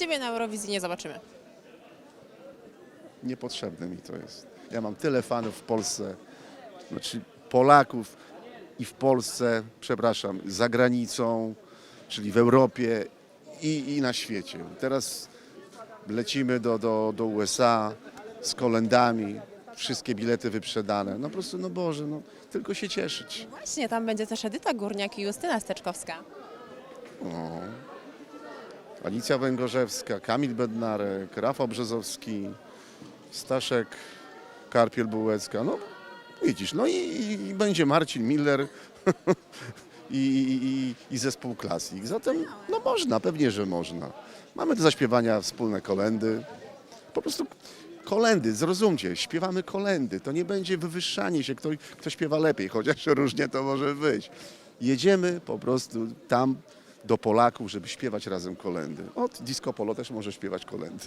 Ciebie na Eurowizji nie zobaczymy. Niepotrzebne mi to jest. Ja mam tyle fanów w Polsce, znaczy Polaków i w Polsce, przepraszam, za granicą, czyli w Europie i, i na świecie. Teraz lecimy do, do, do USA z kolendami, wszystkie bilety wyprzedane. No po prostu, no Boże, no, tylko się cieszyć. Właśnie, tam będzie też Edyta Górniak i Justyna Steczkowska. No. Alicja Węgorzewska, Kamil Bednarek, Rafał Brzezowski, Staszek Karpiel-Bułecka. No widzisz, no i, i, będzie Marcin Miller i, i, i, zespół Klasik. Zatem no można, pewnie, że można. Mamy do zaśpiewania wspólne kolendy. Po prostu kolendy, zrozumcie, śpiewamy kolendy. To nie będzie wywyższanie się, kto, kto śpiewa lepiej, chociaż różnie to może być. Jedziemy po prostu tam do Polaków, żeby śpiewać razem kolendy. Od Disco Polo też może śpiewać kolendy.